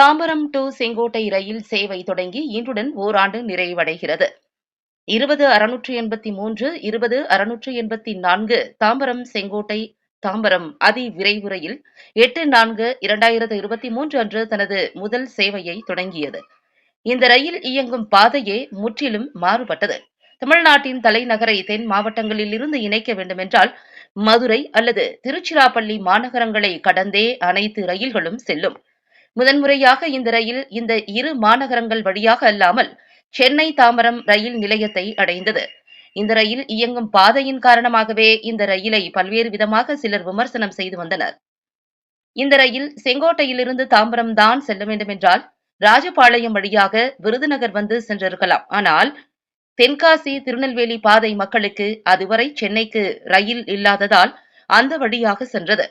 Tambaram to Sengottai ரயில் சேவை தொடங்கி இன்றுடன் ஓராண்டு நிறைவடைகிறது. இருபது அறுநூற்றி எண்பத்தி மூன்று இருபது அறுநூற்றி எண்பத்தி நான்கு தாம்பரம் செங்கோட்டை தாம்பரம் அதி விரைவு ரயில் எட்டு நான்கு இரண்டாயிரத்து இருபத்தி மூன்று அன்று தனது முதல் சேவையை தொடங்கியது. இந்த ரயில் இயங்கும் பாதையே முற்றிலும் மாறுபட்டது. தமிழ்நாட்டின் தலைநகரை தென் மாவட்டங்களில் இருந்து இணைக்க வேண்டுமென்றால் மதுரை அல்லது திருச்சிராப்பள்ளி மாநகரங்களை கடந்தே அனைத்து ரயில்களும் செல்லும். முதன்முறையாக இந்த ரயில் இந்த இரு மாநகரங்கள் வழியாக அல்லாமல் சென்னை தாம்பரம் ரயில் நிலையத்தை அடைந்தது. இந்த ரயில் இயங்கும் பாதையின் காரணமாகவே இந்த ரயிலை பல்வேறு விதமாக சிலர் விமர்சனம் செய்து வந்தனர். இந்த ரயில் செங்கோட்டையிலிருந்து தாம்பரம் தான் செல்ல வேண்டுமென்றால் ராஜபாளையம் வழியாக விருதுநகர் வந்து சென்றிருக்கலாம். ஆனால் தென்காசி திருநெல்வேலி பாதை மக்களுக்கு அதுவரை சென்னைக்கு ரயில் இல்லாததால் அந்த வழியாக சென்றது.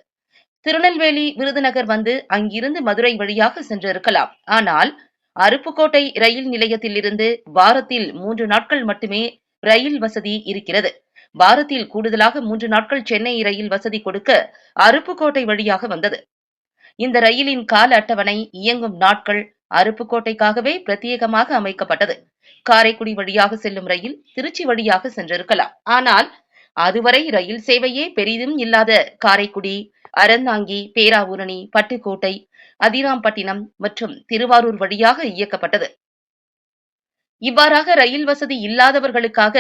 திருநெல்வேலி விருதுநகர் வந்து அங்கிருந்து மதுரை வழியாக சென்றிருக்கலாம். ஆனால் அருப்புக்கோட்டை ரயில் நிலையத்திலிருந்து வாரத்தில் மூன்று நாட்கள் மட்டுமே ரயில் வசதி இருக்கிறது. வாரத்தில் கூடுதலாக மூன்று நாட்கள் சென்னை ரயில் வசதி கொடுக்க அருப்புக்கோட்டை வழியாக வந்தது. இந்த ரயிலின் கால அட்டவணை இயங்கும் நாட்கள் அருப்புக்கோட்டைக்காகவே பிரத்யேகமாக அமைக்கப்பட்டது. காரைக்குடி வழியாக செல்லும் ரயில் திருச்சி வழியாக சென்றிருக்கலாம். ஆனால் அதுவரை ரயில் சேவையே பெரிதும் இல்லாத காரைக்குடி அறந்தாங்கி பேராவூரணி பட்டுக்கோட்டை அதிராம்பட்டினம் மற்றும் திருவாரூர் வழியாக இயக்கப்பட்டது. இவ்வாறாக ரயில் வசதி இல்லாதவர்களுக்காக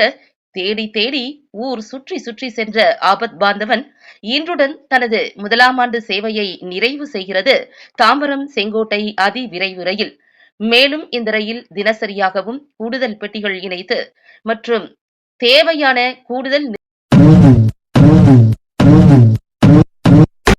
தேடி தேடி ஊர் சுற்றி சுற்றி சென்ற ஆபத் பாந்தவன் இன்றுடன் தனது முதலாம் ஆண்டு சேவையை நிறைவு செய்கிறது தாம்பரம் செங்கோட்டை அதி விரைவு ரயில் மேலும் இந்த ரயில் தினசரியாகவும் கூடுதல் பெட்டிகள் இணைத்து மற்றும் தேவையான கூடுதல்